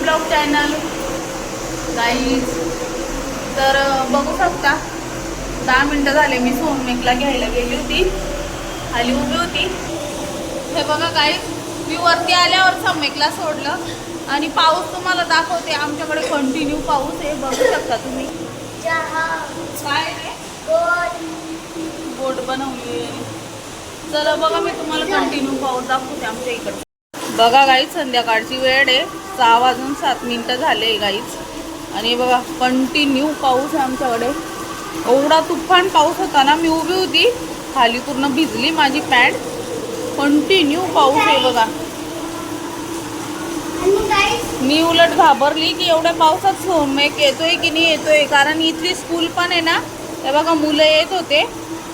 Blog channel. Guys तर बघू शकता. दहा मिनटं झाले मी सोनमेकला घ्यायला गेली होती. खाली उभी होती. हे बघा गाईज मी वरती आल्यावर सोमेकला सोडलं. आणि पाऊस तुम्हाला दाखवते आमच्याकडे कंटिन्यू पाऊस आहे. बघू शकता तुम्ही. काय बोट बनवली चला बघा मी तुम्हाला कंटिन्यू पाऊस दाखवते आमच्या इकडे बघा गाईच संध्याकाळची वेळ आहे. सहा वाजून सात मिनिटं झाले गाईच आणि बघा कंटिन्यू पाऊस आहे आमच्याकडे. एवढा तुफान पाऊस होता ना मी उभी होती. खाली पूर्ण भिजली माझी पॅन्ट कंटिन्यू पाऊस आहे बघा. मी उलट घाबरली की एवढ्या पावसात सोमेक येतोय की नाही येतोय? कारण इथली स्कूल पण आहे ना ते बघा मुलं येत होते.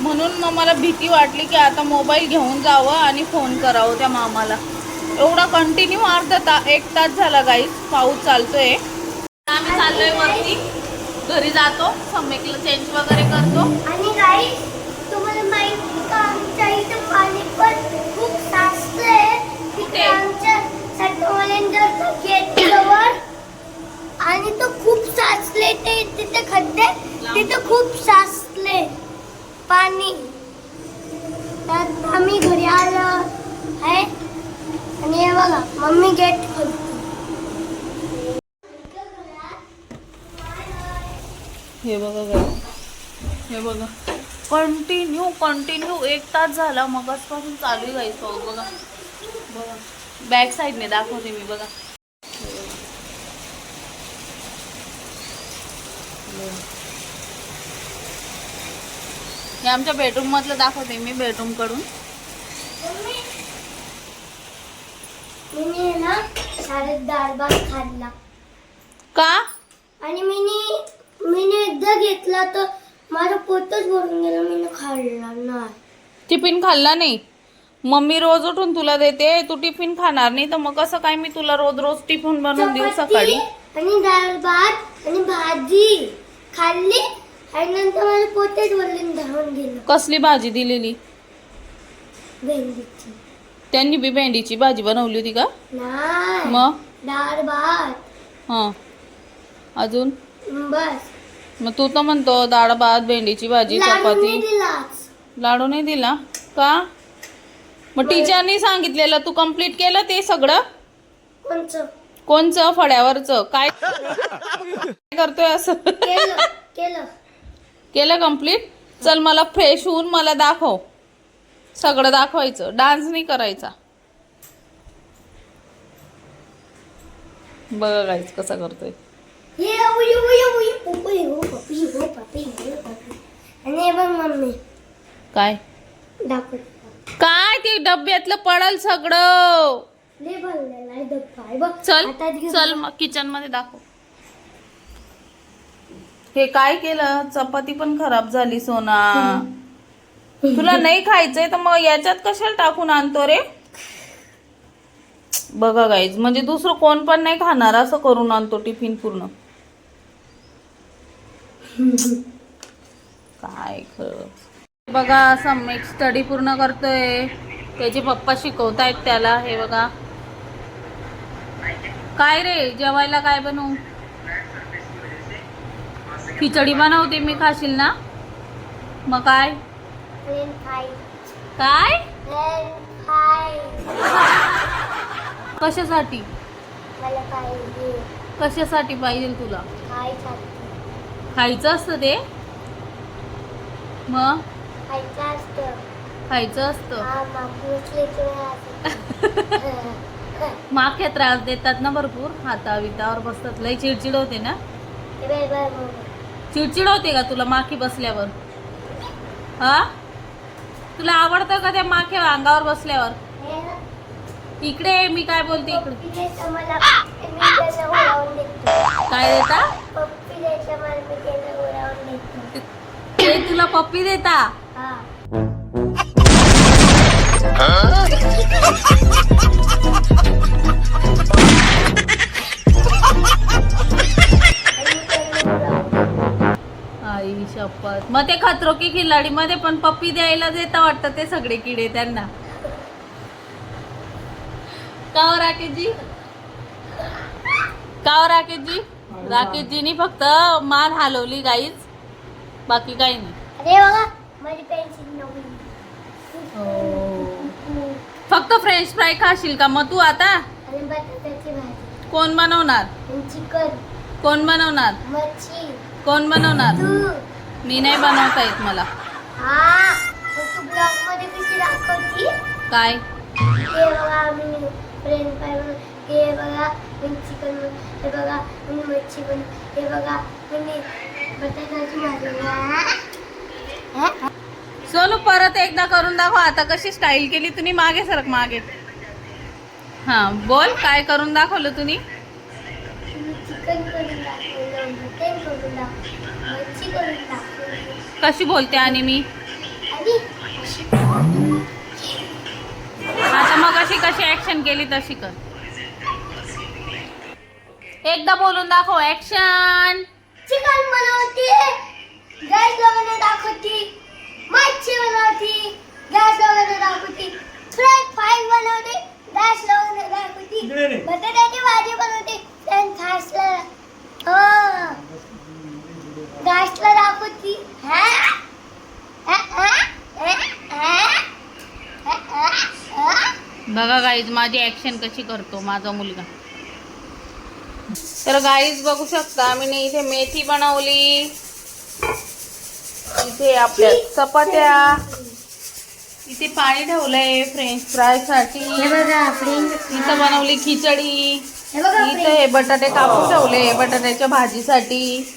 म्हणून मग मला भीती वाटली की आता मोबाईल घेऊन जावं आणि फोन करावं त्या मामाला. एवढा कंटिन्यू अर्धा ता एक तास झाला गाईस पाऊस चालतोय. आम्ही चाललोय वरती. घरी जातो सम्यकला चेंज वगैरे करतो. आणि गाईस तुम्हाला माहिती का आमच्या इथं पाणी पण खूप? तिथे आमच्या गेट जवळ आणि तो खूप साचले ते तिथे खड्डे. तिथे खूप साचले पाणी. आम्ही घरी आलो आहे. आणि हे बघा मम्मी गेट हे बघा हे बघा. कंटिन्यू कंटिन्यू एक तास झाला मगाचपासून चालू आहे पाऊस बघा. बघा. बॅक साईडने दाखवते मी बघा. हे आमच्या बेडरूममधलं दाखवते मी बेडरूमकडून मी ना शाळेत डाळ भात खाल्ला का? आणि मीनी मीने एकदा घेतला तर माझं पोटच भरून गेलं मी खाल्ला नाही. टिफिन खाल्ला नाही. मम्मी रोज उठून तुला देते तू टिफिन खाणार नाही तर मग कसं काय मी तुला रोज रोज टिफिन बनवून देऊ सकाळी? आणि डाळ भात आणि भाजी खाल्ली आणि नंतर माझं पोटच भरलं धावून गेलं. कसली भाजी दिलेली? भेंडीची. त्यांनी बी भेंडीची भाजी बनवली होती का? नाही. मग? डाळ भात. हां. अजून? बस. मग तू तर म्हणतो डाळ भात भेंडीची भाजी चपाती. लाडू नाही दिला? का? मग टीचरनी सांगितलेलं तू कंप्लीट केलं ते सगळं? कोणचं? कोणचं? फड्यावरचं काय काय करतोय असं? केलं केलं. केलं कंप्लीट चल मला फ्रेश होऊन मला दाखव. सगळं दाखवायचं. डान्स नाही करायचा. बघा कसं कसा करतोय. काय? काय ते डब्यातलं पडल सगळं? चल चल मग किचनमध्ये दाखव. हे काय केलं? चपाती पण खराब झाली सोना. तुला नाही खायचंय तर मग याच्यात कशाला टाकून आणतो रे? बघा गाईज म्हणजे दुसरं कोण पण नाही खाणार असं करून आणतो टिफिन पूर्ण. काय खरं. बघा सम्यक स्टडी पूर्ण करतोय. त्याचे पप्पा शिकवतायत त्याला हे बघा. काय रे जेवायला काय बनवू? खिचडी बनवते मी खाशील ना? मग काय? काय? कशासाठी? कशासाठी पाहिजे तुला? खायचं असतं ते? मग? खायचं असतं. माख्या त्रास देतात ना भरपूर. हाता वितावर बसतात. लय चिडचिड होते ना. चिडचिड होते का तुला माखी बसल्यावर? हा? तुला आवडतं का त्या माख्या अंगावर बसल्यावर? इकडे ये, मी काय बोलते इकडे. काय देतो? ते तुला पप्पी देता? आई शपथ. मग ते खतरो की खिलाडी मध्ये पण पप्पी द्यायला देता वाटतं ते सगळे किडे त्यांना. का हो राकेशजी? का हो राकेशजी? राकेशजीनी फक्त मान हलवली गाईच बाकी काही नाही. अरे बघा माझी पेन्सिल नवीन. फक्त फ्रेंच फ्राय खाशील का मग तू आता? आणि बटाट्याची भाजी. कोण बनवणार? आणि चिकन कोण बनवणार? मच्छी. कोण बनवणार? मी नाही बनवता येत मला. हा काय? हे बघा मी चिकन बनव हे बघा मी मच्छी बनव हे बघा मी बटाट्याची भाजी बनव. हा? सोनू परत एकदा करून दाखव आता कशी स्टाईल केली तुम्ही मागे सरक मागे. हा बोल काय करून दाखवलं तुम्ही? चिकन करून दाखवलं मटन करून दाखवलं मच्छी करून दाखवली कशी बोलते आणि मी? आता मग अशी कशी ऍक्शन केली तशी कर. एकदा बोलून दाखव ऍक्शन चिकन बनवते गॅस लावून दाखवती मच्छी बनवती गॅस लावून दाखवती फ्रेंच फ्राय बनवते गॅस लावून दाखवती बटाट्याची भाजी बनवते फ्रेंच फ्राईजला हो. दाखवती? बघा गाईज माझी ऍक्शन कशी करतो माझा मुलगा. तर गाईज बघू शकता मी इथे मेथी बनवली. इथे आपल्या चपात्या. इथे पाणी ठेवलंय फ्रेंच फ्रायसाठी. इथं बनवली खिचडी. इथं हे बटाटे कापून ठेवले बटाट्याच्या भाजीसाठी.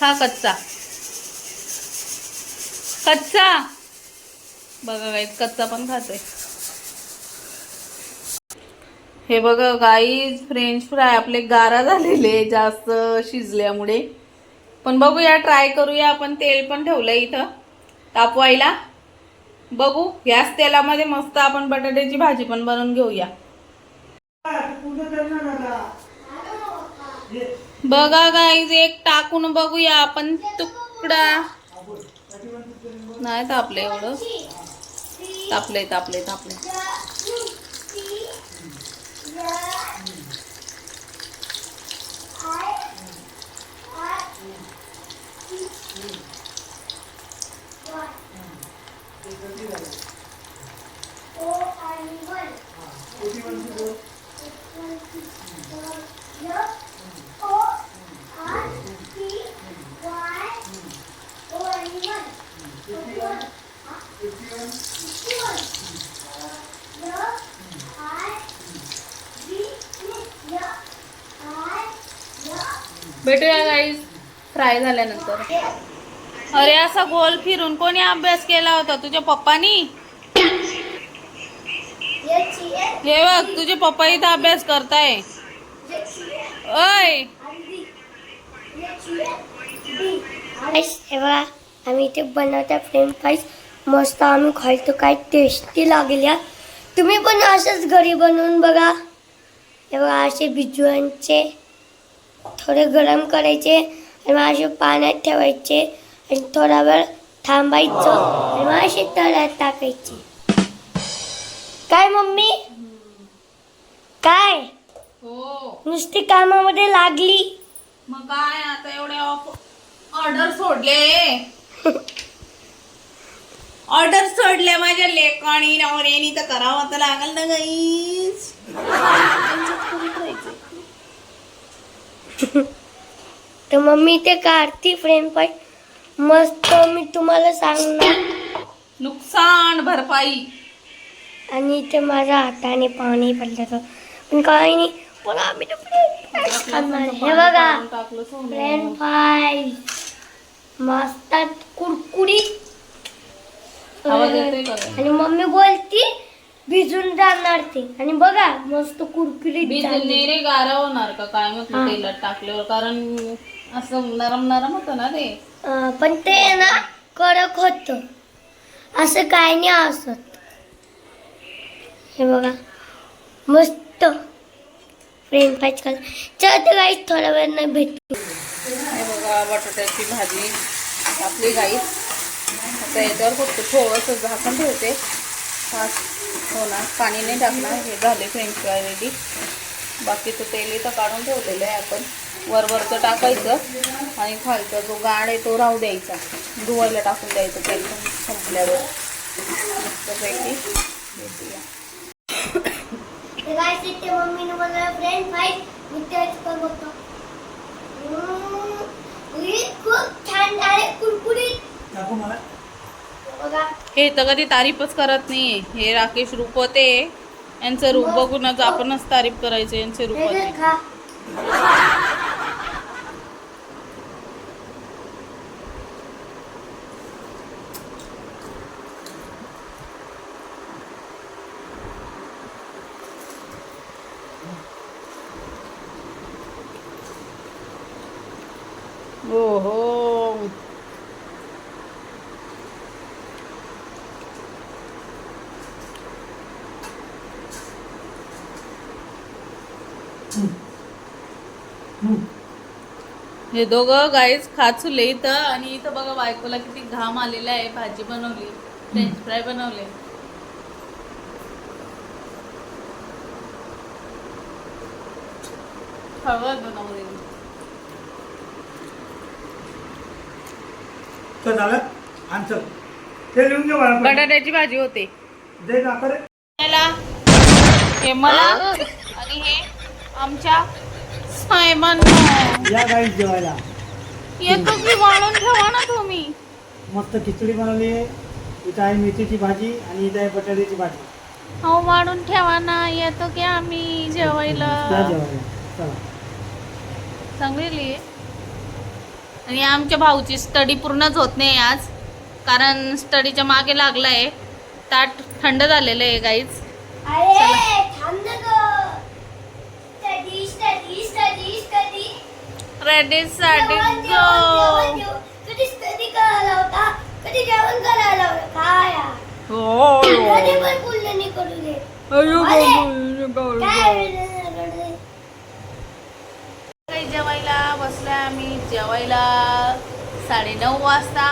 खा कच्चा. कच्चा. बघा गाईज कच्चा पण खातोय. हे बघा गाईज फ्रेंच फ्राय आपले गारा झालेले जास्त शिजल्यामुळे. पण बघूया ट्राय करूया आपण तेल पण ठेवलंय इथं. तापवायला. बघू याच तेलामध्ये मस्त आपण बटाट्याची भाजी पण बनवून घेऊया. बघा गाईज एक टाकून बघूया आपण. तुकडा. नाही तापले एवढं. तापले तापले तापले भेटूया गाईज फ्राय झाल्यानंतर. अरे असा गोल फिरून कोणी अभ्यास केला होता? तुझ्या पप्पानी? हे बघ तुझे पप्पा इथं अभ्यास करताय. ओय! हे आम्ही इथे बनवता फ्रेंच फ्राईज मस्त आम्ही खायचो काय टेस्टी लागल्या तुम्ही पण असंच घरी बनवून बघा. हे बघा असे बिजवांचे. थोडे गरम करायचे आणि मग असे पाण्यात ठेवायचे आणि थोडा वेळ थांबायचं आणि मग असे तळ्यात टाकायचे. काय मम्मी? काय? हो. नुसती कामामध्ये लागली. मग काय आता एवढे ऑर्डर सोडले. ऑर्डर सोडले माझ्या लेकाणी. नवऱ्यानी तर करावं तर लागल ना गाईज तर मम्मी ते काढती फ्रेंड पाय. मस्त मी तुम्हाला सांगणार. नुकसान भरपाई. आणि इथे माझ्या हाताने पाणी पडलं तर. पण काही नाही. पण आम्ही. हे बघा. टाकलं सोनं. फ्रेंच फ्राय मस्त कुरकुरीत. आवाज येतोय का? ग? आणि मम्मी बोलती भिजून जाणार ते. आणि बघा मस्त कुरकुरीत भिजून झाले. नाही रे गारा होणार का? काय हा. म्हटलं तेलात टाकल्यावर? कारण असं नरम नरम होतं ना ते. अं, पण ते ना कडक होत. असं काय नाही असत हे बघा मस्त. फ्रेंच फ्राईज खाल चल तर काही थोड्या वेळ नाही भेटू. हे बघा बटाट्याची भाजी. आपली गाई आता याच्यावर फक्त थोडंसं झाकण ठेवते. पाच होणार पाणी नाही टाकणार हे झाले फ्रेंच फ्राय रेडी बाकीचं तेल इथं काढून ठेवलेलं आहे आपण. वरवरचं टाकायचं आणि खालचा जो गाड आहे तो राहू द्यायचा. धुवायला टाकून द्यायचं तेल संपल्यावर. मस्तपैकी. भेटूया. ही खूप छान झाले. कुरकुरीत. हे तर कधी तारीफच करत नाहीये. हे राकेश रुपते. यांचं रूप बघूनच आपणच तारीफ करायचं यांचे रूपाचे घे खा ओहो हे दोघं गाईच खाचुले इथं आणि इथं बघा बायकोला किती घाम आलेला आहे भाजी बनवली फ्रेंच फ्राय बनवले. हळद बनवली. तर झालं आण चल. ते लिहून घे मला पण. बटाट्याची भाजी होते. दे याला हे मला आणि हे आमच्या साहेबांना. या गाईस जेवायला. येतो की वाढून ठेवा ना तुम्ही. मस्त खिचडी बनवली. आहे इथं आहे मेथीची भाजी आणि इथं आहे बटाट्याची भाजी. हो वाढून ठेवा ना. येतो की आम्ही जेवायला. चला. चांगली आणि आमच्या भाऊची स्टडी पूर्णच होत नाही आज. कारण स्टडीच्या मागे लागलाय. ताट थंड झालेलं आहे गाईच अरे थांब ना गं. Study study study study ready साठी. कधी स्टडी करायला होता? कधी जेवण करायला होता? काय यार? कधी पण बोललं नाही करू दे. काय रडले? काही जेवायला बसलाय आम्ही. जेवायला साडेनऊ वाजता.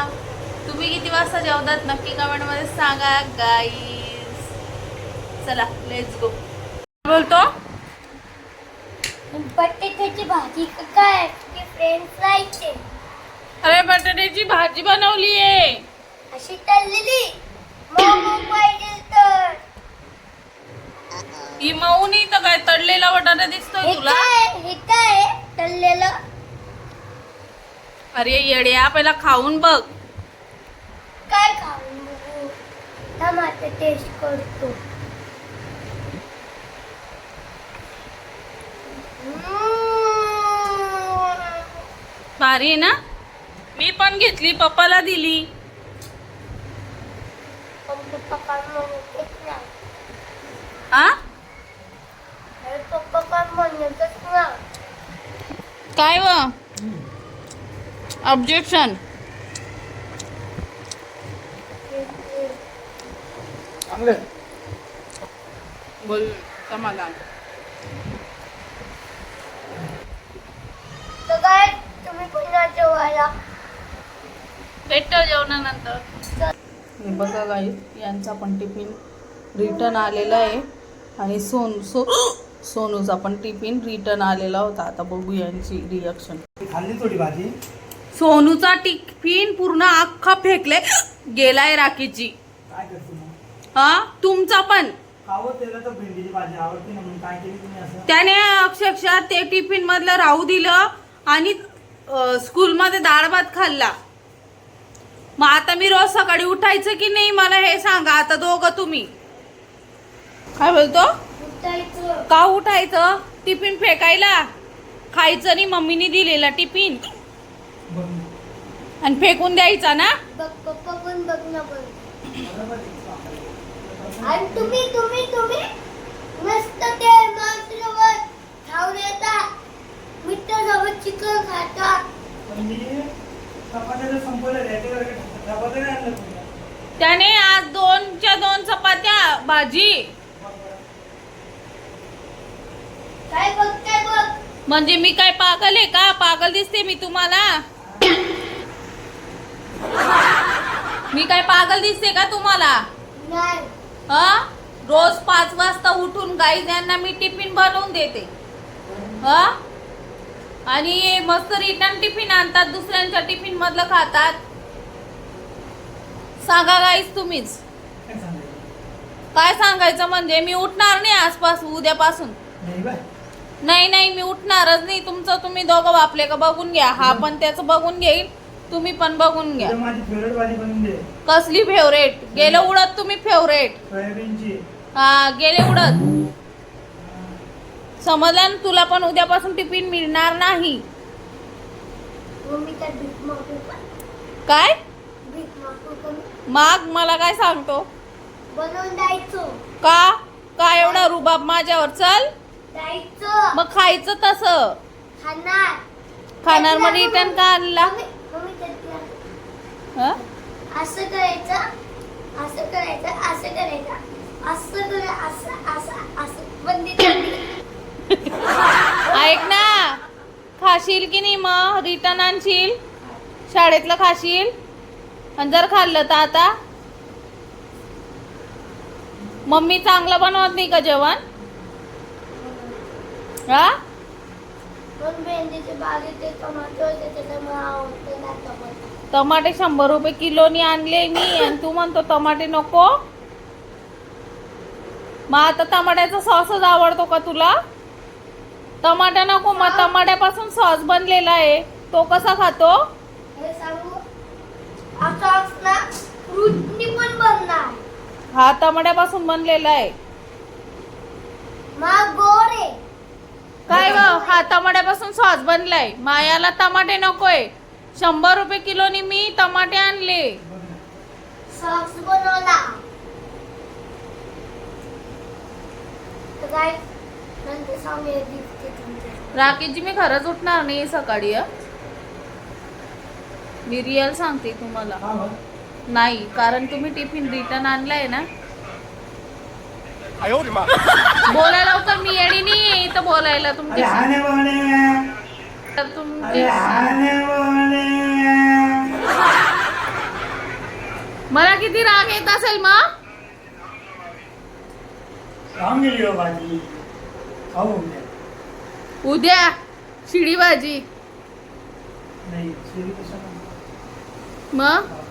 तुम्ही किती वाजता जेवतात? नक्की कमेंटमध्ये सांगा गाईस चला लेट्स गो बोलतो? बटाट्याची भाजी का काय फ्रेंच फ्राईजचे अरे बटाट्याची भाजी बनवली आहे. अशी तळलेली पाहिजे तर. ही मऊ नाही तर काय तळलेला बटाटा दिसतोय हे तुला? काय? हे काय? तळलेलं अरे येड्या पहिला खाऊन बघ. काय खाऊन बघू? टमाटर टेस्ट करतो. भारी आहे ना? मी पण घेतली पप्पाला दिली. काय हा व ऑब्जेक्शन बोल समाधान. पुन्हा जेवायला. जेवणानंतर. हे बघा गाई यांचा पण टिफिन रिटर्न आलेला आहे. आणि सोन सो सोनूचा पण टिफिन रिटर्न आलेला होता. आता बघू यांची रिॲक्शन खाल्ली थोडी भाजी? सोनूचा टिफिन पूर्ण अख्खा फेकले गेलाय राखीची. काय करते मग? हा? तुमचा पण? खावं त्याला तर भेंडीची भाजी आवडते ना म्हणून काय केली तुम्ही असं? त्याने अक्षरशः ते टिफिन मधलं राहू दिलं. आणि स्कूलमध्ये डाळ भात खाल्ला. मग आता मी रोज सकाळी उठायचं की नाही मला हे सांगा आता दोघं तुम्ही. काय बोलतो? का उठायचं? टिफिन फेकायला. खायचं नाही मम्मीने दिलेला टिफिन. आणि फेकून द्यायचा ना? तुम्ही तुम्ही तुम्ही? मस्त ते चिकन खाता पण मी चपात्या संपवल्या याच्यावर चपात्या नाही आणलं तुम्ही. त्याने आज दोनच्या दोन चपात्या भाजी. काय बघ काय बघ. म्हणजे मी काय पागल आहे का? पागल दिसते मी तुम्हाला. मी काय पागल दिसते का तुम्हाला? नाही. हा? रोज पाच वाजता उठून गाई यांना मी टिफिन बनवून देते. हा? आणि मस्त रिटर्न टिफिन आणतात दुसऱ्यांच्या टिफिन मधलं खातात. सांगा गाईस तुम्हीच. काय सांगायचं? म्हणजे मी उठणार नाही आसपास उद्यापासून. नाही नाही नाही मी उठणारच नाही. तुमचं तुम्ही दोघं बापले का बघून घ्या. हा पण त्याचं बघून घेईल तुम्ही पण बघून घ्या. कसली फेवरेट गेलं उडत तुम्ही फेवरेट हा गेले उडत. समजलं ना तुला पण उद्यापासून टिफिन मिळणार नाही. काय मागू काय? मला काय सांगतो? बनवून द्यायचो. का? का एवढा रुबाब माझ्यावर? चल. द्यायचं. मग खायचं तसं. खाणार. खाणार मग रिटर्न का आणला? हं? असं करायचं. असं करायचं असं करायचं. असं करा असं असं असं. बंदी. ऐक ना. खाशील की नाही मग? रिटर्न आणशील? शाळेतलं खाशील? आणि जर खाल्लं तर आता? मम्मी चांगलं बनवत नाही का जेवण? हा? टमाटे शंभर रुपये किलोनी आणले मी आणि तू म्हणतो टमाटे नको. मग आता टमाट्याचा सॉसच आवडतो का तुला? टमाटा नको मग टमाट्यापासून सॉस बनलेला आहे. तो कसा खातो? हे हा टमाट्यापासून बनलेला आहे. काय ग? हा टमाट्यापासून सॉस बनलाय. मायाला टमाटे नकोय. शंभर रुपये किलोनी मी टमाटे आणले. सॉस बनवला. नंतर सांगू एक दिवशी तुमच्या राकेशजी मी खरंच उठणार नाही सकाळी मी रिअल सांगते तुम्हाला. नाही कारण तुम्ही टिफिन रिटर्न आणलाय ना. बोलायला होतं मी येणी नाही तर बोलायला तुमच्या मला किती राग येत असेल मग? उद्या शिडी भाजी मग.